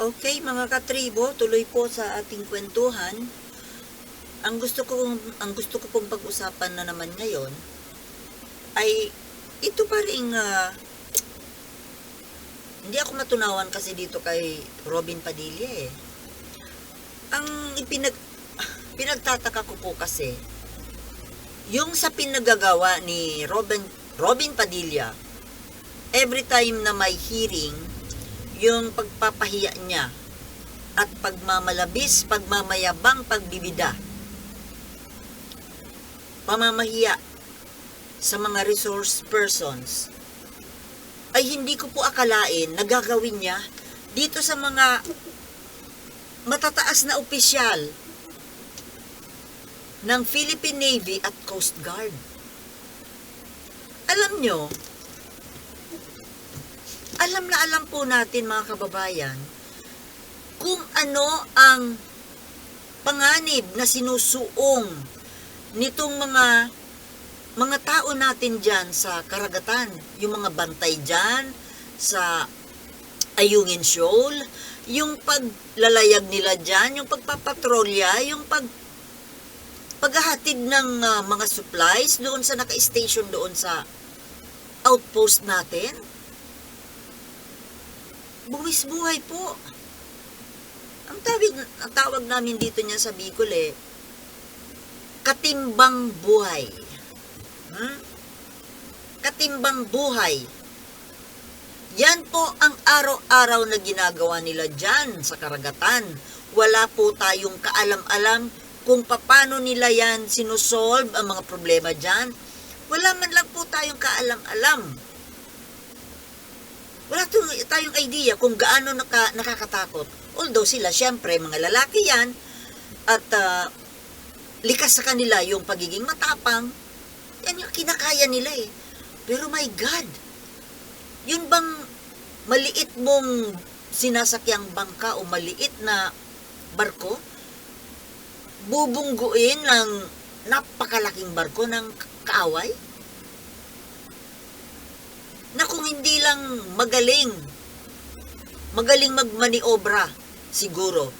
Okay, mga katribo, tuloy po sa ating kwentuhan. Ang gusto ko ang gusto ko pong pag-usapan na naman ngayon ay ito pa ring ah, hindi ako matunawan kasi dito kay Robin Padilla eh. Ang ipinag pinagtataka ko po kasi yung sa pinagagawa ni Robin Robin Padilla every time na may hearing yung pagpapahiya niya at pagmamalabis, pagmamayabang, pagbibida. Pamamahiya sa mga resource persons ay hindi ko po akalain na gagawin niya dito sa mga matataas na opisyal ng Philippine Navy at Coast Guard. Alam nyo, alam na alam po natin mga kababayan kung ano ang panganib na sinusuong nitong mga mga tao natin dyan sa karagatan, yung mga bantay dyan sa Ayungin Shoal, yung paglalayag nila dyan, yung pagpapatrolya, yung pag paghahatid ng ah, mga supplies doon sa naka-station doon sa outpost natin. Buwis buhay po. Ang tawag, ang tawag namin dito niya sa Bicol eh, katimbang buhay. Hmm? Katimbang buhay. Yan po ang araw-araw na ginagawa nila dyan sa karagatan. Wala po tayong kaalam-alam kung paano nila yan sinusolve ang mga problema dyan. Wala man lang po tayong kaalam-alam. Wala tayong, tayong idea kung gaano naka, nakakatakot. Although sila, syempre, mga lalaki yan, at ah, likas sa kanila yung pagiging matapang, yan yung kinakaya nila eh. Pero my God, yun bang maliit mong sinasakyang bangka o maliit na barko, bubungguin ng napakalaking barko ng kaaway? Na kung hindi lang magaling, magaling magmaniobra, siguro,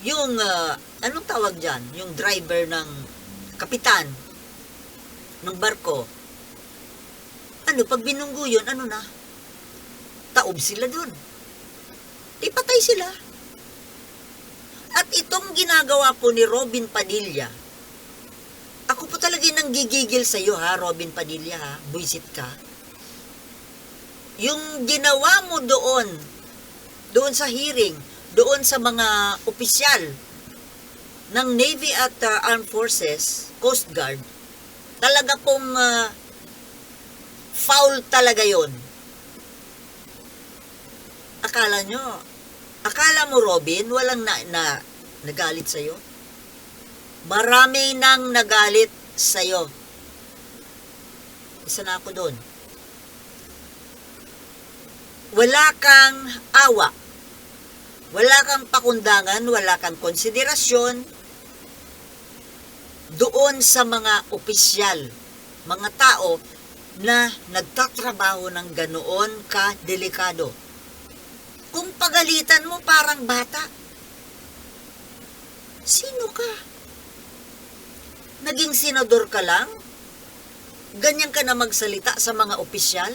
yung, ah, anong tawag dyan? Yung driver ng kapitan ng barko, ano, pag binunggo yun, ano na? Taob sila dun. Ipatay sila. At itong ginagawa po ni Robin Padilla, ako po talaga nang gigigil sa iyo ha, Robin Padilla ha, buisit ka. Yung ginawa mo doon, doon sa hearing, doon sa mga opisyal ng Navy at uh, Armed Forces, Coast Guard, talaga pong uh, foul talaga yon. Akala nyo, akala mo Robin, walang na, na nagalit sa'yo? Marami nang nagalit sa'yo. Isa na ako doon. Wala kang awa. Wala kang pakundangan, wala kang konsiderasyon doon sa mga opisyal, mga tao na nagtatrabaho ng ganoon ka delikado. Kung pagalitan mo parang bata, sino ka? Naging senador ka lang? Ganyan ka na magsalita sa mga opisyal?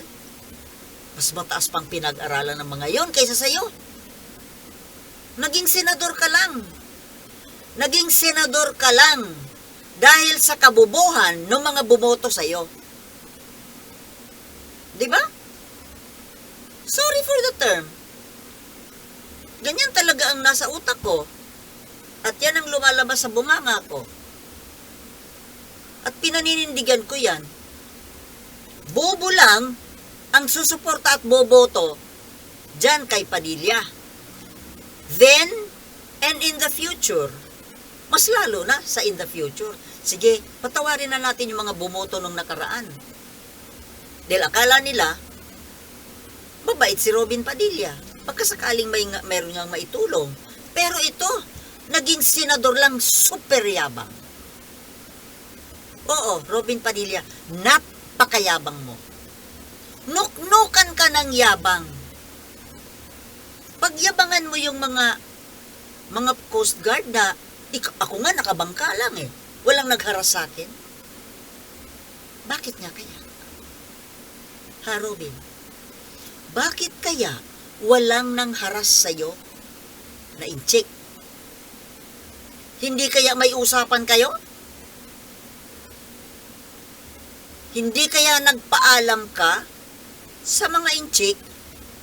Mas mataas pang pinag-aralan ng mga yon kaysa sa'yo. Naging senador ka lang. Naging senador ka lang dahil sa kabubuhan ng mga bumoto sa'yo. Di ba? Sorry for the term. Ganyan talaga ang nasa utak ko. At yan ang lumalabas sa bunganga ko. At pinaninindigan ko yan. Bobo lang ang susuporta at boboto dyan kay Padilla. Then, and in the future, mas lalo na sa in the future. Sige, patawarin na natin yung mga bumoto nung nakaraan. Dahil akala nila, mabait si Robin Padilla. Pagkasakaling may, meron niyang maitulong. Pero ito, naging senador lang super yabang. Oo, Robin Padilla, napakayabang mo. Nuknukan ka ng yabang. Pag Pinagyabangan mo yung mga mga Coast Guard na ik- ako nga nakabangka lang eh. Walang nagharas sa akin. Bakit nga kaya? Ha, Robin? Bakit kaya walang nang haras sa'yo na incheck? Hindi kaya may usapan kayo? Hindi kaya nagpaalam ka sa mga inchik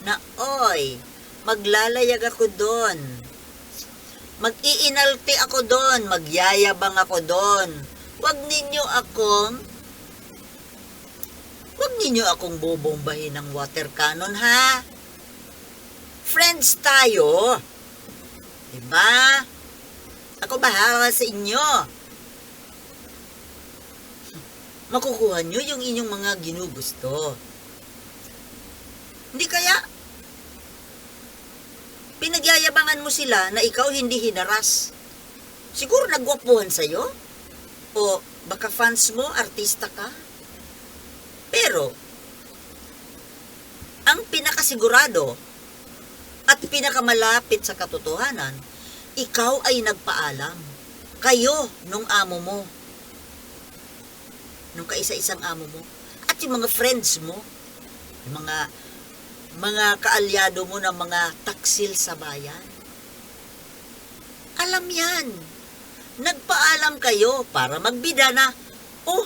na, oy, maglalayag ako doon. Mag-iinalti ako doon, magyayabang ako doon. Huwag ninyo akong Huwag ninyo akong bobombahin ng water cannon, ha? Friends tayo. Diba? Ako bahala sa inyo. Makukuha nyo yung inyong mga ginugusto. Hindi kaya, pinagyayabangan mo sila na ikaw hindi hinaras. Siguro nagwapuhan sa'yo? O baka fans mo, artista ka? Pero, ang pinakasigurado at pinakamalapit sa katotohanan, ikaw ay nagpaalam. Kayo nung amo mo. Nung kaisa-isang amo mo. At yung mga friends mo. Yung mga mga kaalyado mo na mga taksil sa bayan. Alam yan. Nagpaalam kayo para magbida na, oh,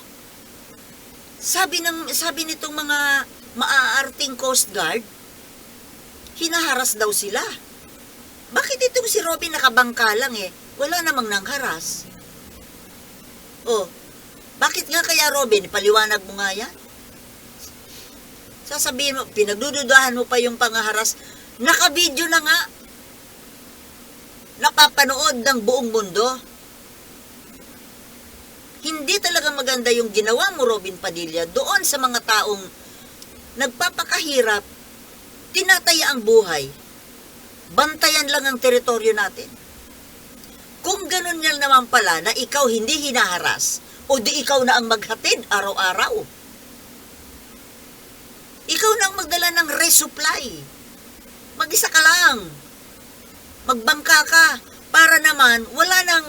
sabi ng sabi nitong mga maaarting Coast Guard, hinaharas daw sila. Bakit itong si Robin nakabangka lang eh? Wala namang nangharas. Oh, bakit nga kaya Robin? Paliwanag mo nga yan. Sasabihin mo, pinagdududahan mo pa yung pangaharas. Nakabidyo na nga. Napapanood ng buong mundo. Hindi talaga maganda yung ginawa mo, Robin Padilla, doon sa mga taong nagpapakahirap, tinataya ang buhay. Bantayan lang ang teritoryo natin. Kung ganun yan naman pala na ikaw hindi hinaharas, o di ikaw na ang maghatid araw-araw, ikaw na ang magdala ng resupply. Mag-isa ka lang. Magbangka ka para naman wala nang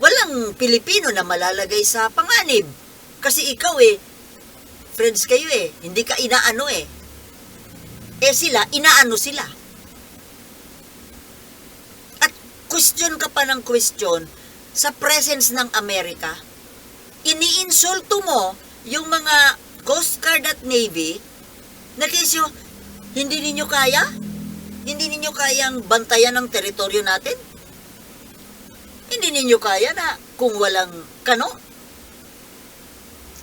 walang Pilipino na malalagay sa panganib. Kasi ikaw eh, friends kayo eh, hindi ka inaano eh. Eh sila, inaano sila. At question ka pa ng question sa presence ng Amerika. Iniinsulto mo yung mga Coast Guard at Navy na kesyo, hindi ninyo kaya? Hindi ninyo kayang bantayan ang teritoryo natin? Hindi ninyo kaya na kung walang kano?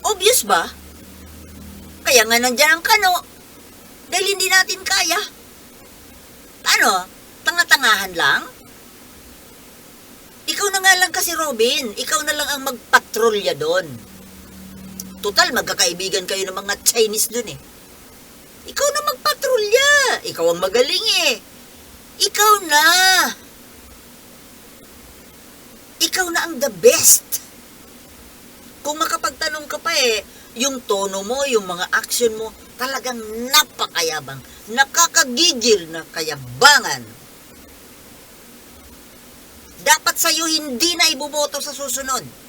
Obvious ba? Kaya nga nandyan ang kano. Dahil hindi natin kaya. Ano? Tanga-tangahan lang? Ikaw na nga lang kasi Robin. Ikaw na lang ang magpatrolya doon. Total, magkakaibigan kayo ng mga Chinese doon eh. Ikaw na magpatrolya. Ikaw ang magaling eh. Ikaw na. Ikaw na ang the best. Kung makapagtanong ka pa eh, yung tono mo, yung mga action mo, talagang napakayabang, nakakagigil na kayabangan. Dapat sa'yo hindi na iboboto sa susunod.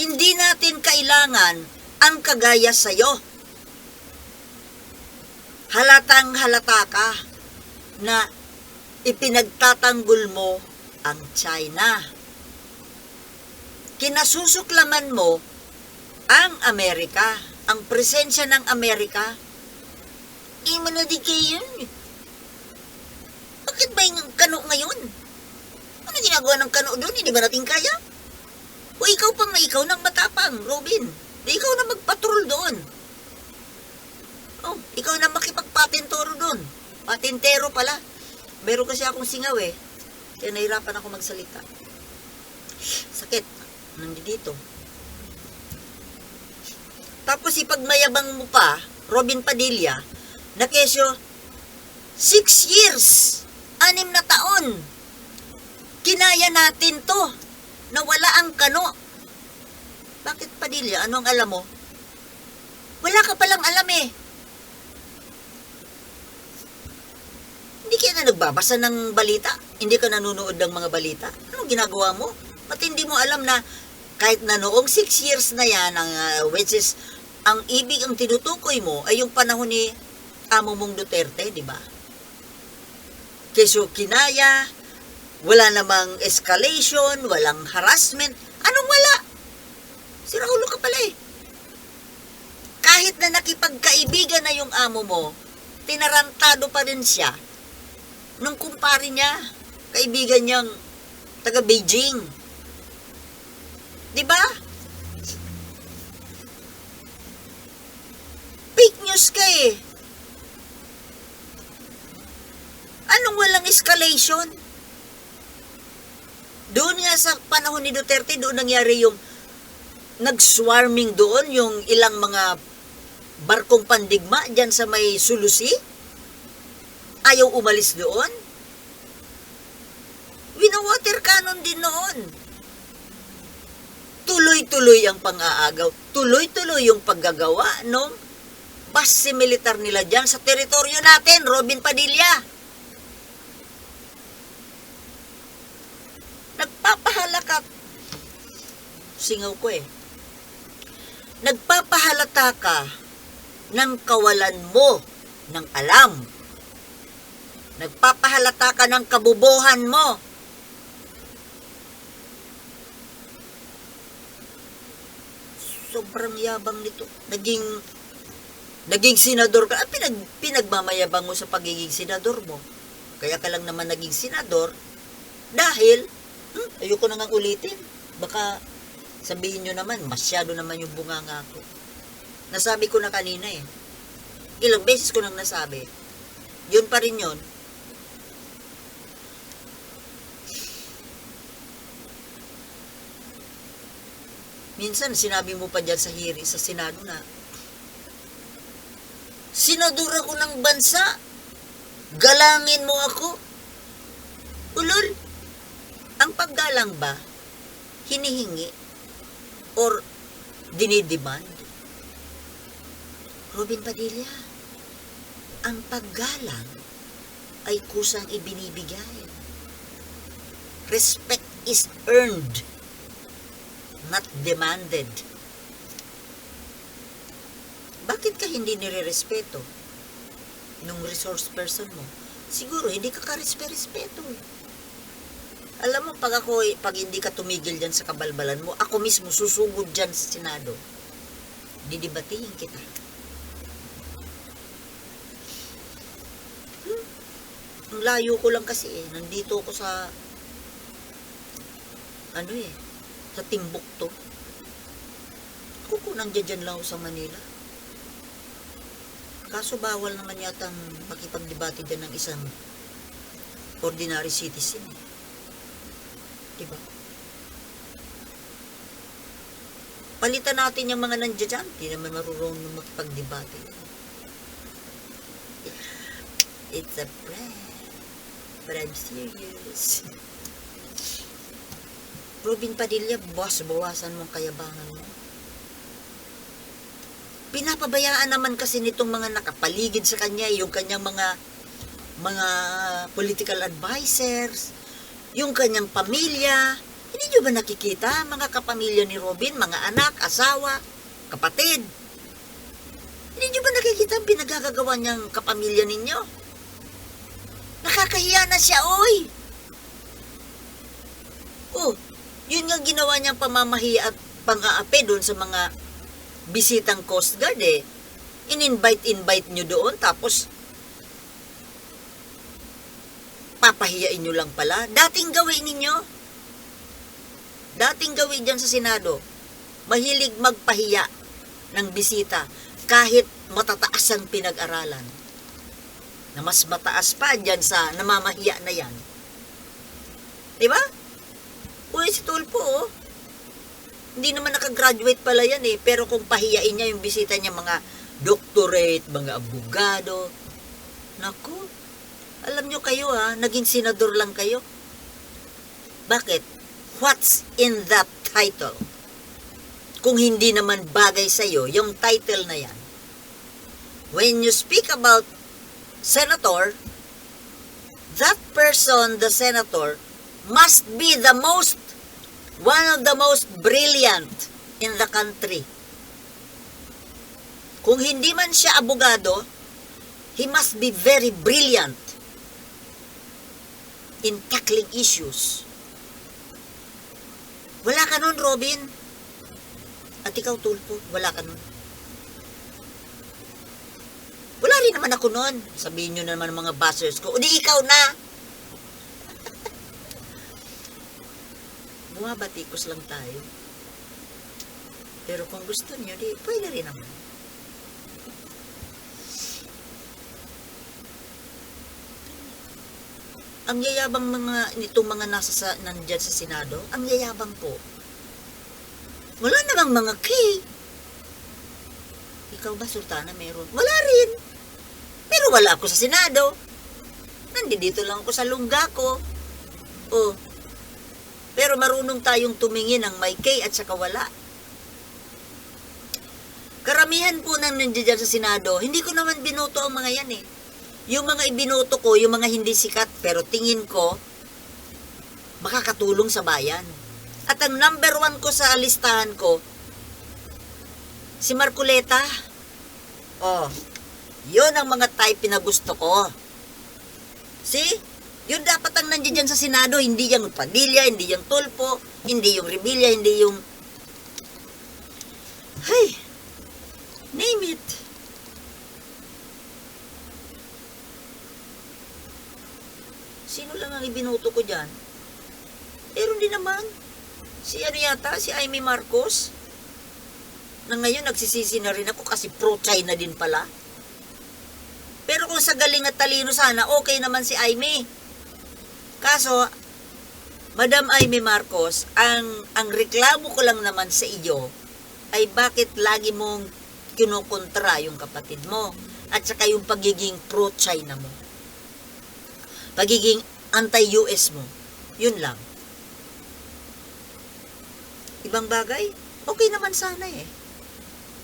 Hindi natin kailangan ang kagaya sa'yo. Halatang halata ka na ipinagtatanggol mo ang China. Kinasusuklaman mo ang Amerika, ang presensya ng Amerika. Imo na di kayo yun. Bakit ba yung kano ngayon? Ano ginagawa ng kano doon? Hindi ba natin kaya? Ikaw pa nga ikaw nang matapang, Robin. Ikaw na magpatrol doon. Oh, ikaw na makipagpatentoro doon. Patentero pala. Meron kasi akong singaw eh. Kaya nahirapan ako magsalita. Sakit. Nandito. Tapos ipagmayabang mo pa, Robin Padilla, na kesyo, six years, anim na taon, kinaya natin to, na wala ang kano. Bakit Padilla? Ano ang alam mo? Wala ka palang kami. Hindi ka na nagbabasa ng balita? Hindi ka nanonood ng mga balita? Anong ginagawa mo? Ba't hindi mo alam na kahit na noong 6 years na yan, ang, ah, which is, ang ibig ang tinutukoy mo ay yung panahon ni amo mong Duterte, di ba? Keso kinaya, wala namang escalation, walang harassment. Anong wala? Si Raulo ka pala eh. Kahit na nakipagkaibigan na yung amo mo, tinarantado pa rin siya nung kumpare niya, kaibigan niyang taga Beijing. Di ba? Fake news ka eh. Anong walang escalation? Doon nga sa panahon ni Duterte, doon nangyari yung nag-swarming doon, yung ilang mga barkong pandigma dyan sa may sulusi. Ayaw umalis doon. Winawater cannon din noon. Tuloy-tuloy ang pang-aagaw. Tuloy-tuloy yung paggagawa ng base militar nila dyan sa teritoryo natin, Robin Padilla. Nagpapahalaka. Singaw ko eh. Nagpapahalata ka ng kawalan mo ng alam. Nagpapahalata ka ng kabubuhan mo. Sobrang yabang nito. Naging naging senador ka. Ah, pinag, pinagmamayabang mo sa pagiging senador mo. Kaya ka lang naman naging senador dahil, hmm, ayoko na nga ulitin. Baka sabihin nyo naman, masyado naman yung bunganga ko. Nasabi ko na kanina eh. Ilang beses ko nang nasabi. Yun pa rin yun. Minsan, sinabi mo pa dyan sa hearing sa Senado na, Senador ako ng bansa, galangin mo ako. Ulol, ang paggalang ba, hinihingi, or dinidemand? Robin Padilla, ang paggalang ay kusang ibinibigay. Respect is earned, not demanded. Bakit ka hindi nire-respeto nung resource person mo? Siguro hindi ka ka-respeto eh. Alam mo, pag ako, pag hindi ka tumigil dyan sa kabalbalan mo, ako mismo susugod dyan sa Senado. Didibatiin kita. Hmm? Ang layo ko lang kasi eh. Nandito ako sa, ano eh, sa Timbuktu. Ako ko nandiyan lang ako sa Manila. Kaso bawal naman yatang makipagdebate dyan ng isang ordinary citizen. Diba? Palitan natin yung mga nandiyan dyan. Di naman marunong makipagdebate. It's a prank. But I'm serious. Robin Padilla, boss, bawasan mo ang kayabangan mo. Pinapabayaan naman kasi nitong mga nakapaligid sa kanya, yung kanyang mga mga political advisors, yung kanyang pamilya. Hindi nyo ba nakikita, mga kapamilya ni Robin, mga anak, asawa, kapatid? Hindi nyo ba nakikita ang pinagagagawa niyang kapamilya ninyo? Nakakahiya na siya, oy! Oh, yun nga ginawa niyang pamamahiya at pang-aape doon sa mga bisitang Coast Guard eh. In-invite-invite nyo doon tapos papahiyain nyo lang pala. Dating gawin ninyo. Dating gawin dyan sa Senado. Mahilig magpahiya ng bisita kahit matataas ang pinag-aralan. Na mas mataas pa dyan sa namamahiya na yan. Diba? Uy, si Tulpo, oh. Hindi naman nakagraduate pala yan eh. Pero kung pahiyain niya yung bisita niya, mga doctorate, mga abogado. Naku, alam nyo kayo ha, naging senador lang kayo. Bakit? What's in that title? Kung hindi naman bagay sa'yo, yung title na yan. when you speak about senator, that person, the senator, must be the most, one of the most brilliant in the country. Kung hindi man siya abogado, he must be very brilliant in tackling issues. Wala ka nun, Robin. At ikaw, Tulpo, wala ka nun. Wala rin naman ako nun. Sabihin nyo naman ng mga buzzers ko, o di ikaw na. Bumabatikos lang tayo. Pero kung gusto nyo, di pwede rin naman. Ang yayabang mga nitong mga nasa sa nandiyan sa Senado, ang yayabang po. Wala namang mga key. Ikaw ba, Sultana, meron? Wala rin. Pero wala ako sa Senado. Nandito lang ako sa lungga ko. Oh. Pero marunong tayong tumingin ng may key at saka wala. Karamihan po nang nandiyan sa Senado, hindi ko naman binoto ang mga yan eh. Yung mga ibinoto ko, yung mga hindi sikat, pero tingin ko, makakatulong sa bayan. At ang number one ko sa listahan ko, si Marculeta. Oh, yun ang mga type na gusto ko. See? Yun dapat ang nandiyan dyan sa Senado, hindi yung Padilla, hindi yung Tulpo, hindi yung Revilla, hindi yung... Hey, name it. Sino lang ang ibinuto ko dyan? Pero hindi naman. Si ano yata, si Amy Marcos. Na ngayon nagsisisi na rin ako kasi pro-China din pala. Pero kung sa galing at talino sana, okay naman si Amy. Kaso, Madam Amy Marcos, ang, ang reklamo ko lang naman sa iyo ay bakit lagi mong kinukontra yung kapatid mo at saka yung pagiging pro-China mo. Pagiging anti-US mo. Yun lang. Ibang bagay, okay naman sana eh.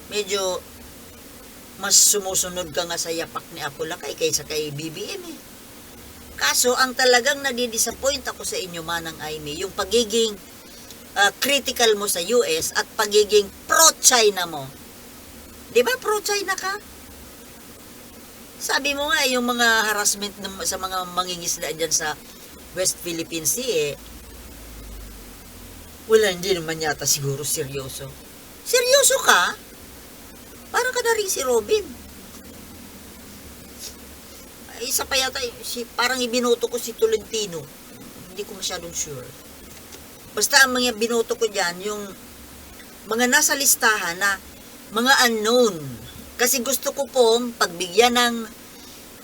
Medyo mas sumusunod ka nga sa yapak ni Apolacay kaysa kay BBM eh. Kaso, ang talagang nadidisappoint ako sa inyo, Manang Aimee, yung pagiging ah, critical mo sa US at pagiging pro-China mo. Di ba pro-China ka? Sabi mo nga, yung mga harassment ng, sa mga mangingisda dyan sa West Philippine Sea, eh, wala, hindi naman yata siguro seryoso. Seryoso ka? Parang ka na rin si Robin. Ay, Isa pa yata, si, parang ibinoto ko si Tolentino. Hindi ko masyadong sure. Basta ang mga binoto ko dyan, yung mga nasa listahan na mga unknown. Kasi gusto ko pong pagbigyan ng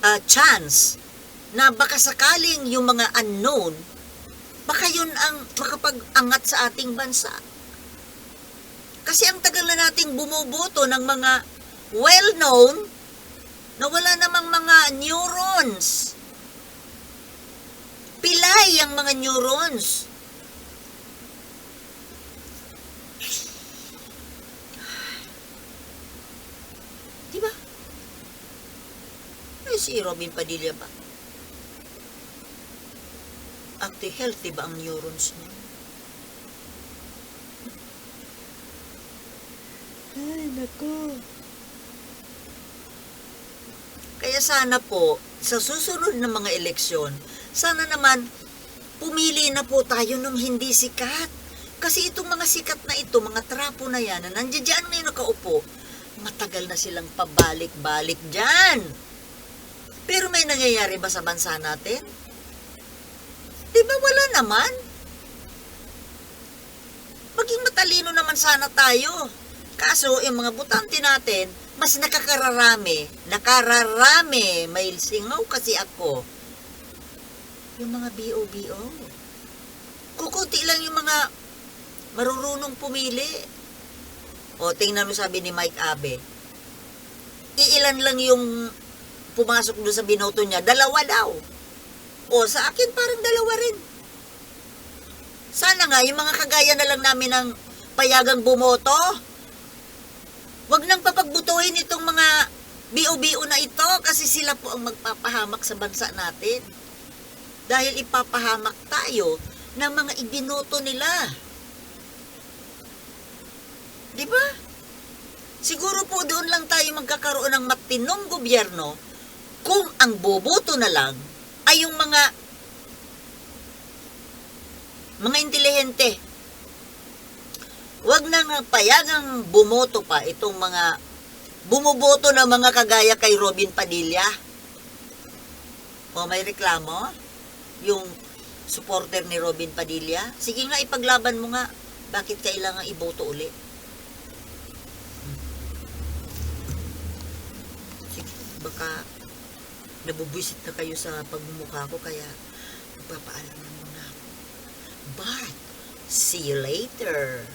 ah, chance na baka sakaling yung mga unknown, baka yun ang makapag-angat sa ating bansa. Kasi ang tagal na nating bumuboto ng mga well-known na wala namang mga neurons. Pilay ang mga neurons. Di ba? Eh, si Robin Padilla ba? Active healthy ba ang neurons niya? Ay, nako. Kaya sana po, sa susunod na mga eleksyon, sana naman, pumili na po tayo ng hindi sikat. Kasi itong mga sikat na ito, mga trapo na yan, na nandiyan dyan ngayon nakaupo, matagal na silang pabalik-balik dyan. Pero may nangyayari ba sa bansa natin? Di ba wala naman? Maging matalino naman sana tayo. Kaso, yung mga butante natin, mas nakakararami. Nakararami. May singaw kasi ako. Yung mga BO-BO. Kukunti lang yung mga marurunong pumili. O, tingnan mo sabi ni Mike Abe. Iilan lang yung pumasok doon sa binoto niya. Dalawa daw. O, sa akin parang dalawa rin. Sana nga, yung mga kagaya na lang namin ng payagang bumoto, wag nang papagbutuhin itong mga Bio-bio na ito kasi sila po ang magpapahamak sa bansa natin. Dahil ipapahamak tayo ng mga ibinoto nila. Di ba? Siguro po doon lang tayo magkakaroon ng matinong gobyerno kung ang boboto na lang ay yung mga mga intelihente. Huwag na nga payagang bumoto pa itong mga bumuboto na mga kagaya kay Robin Padilla. O may reklamo? Yung supporter ni Robin Padilla? Sige nga, ipaglaban mo nga. Bakit kailangan iboto uli? Sige, baka nabubwisit na kayo sa pagmumukha ko kaya magpapaalam na muna ako. But, see you later.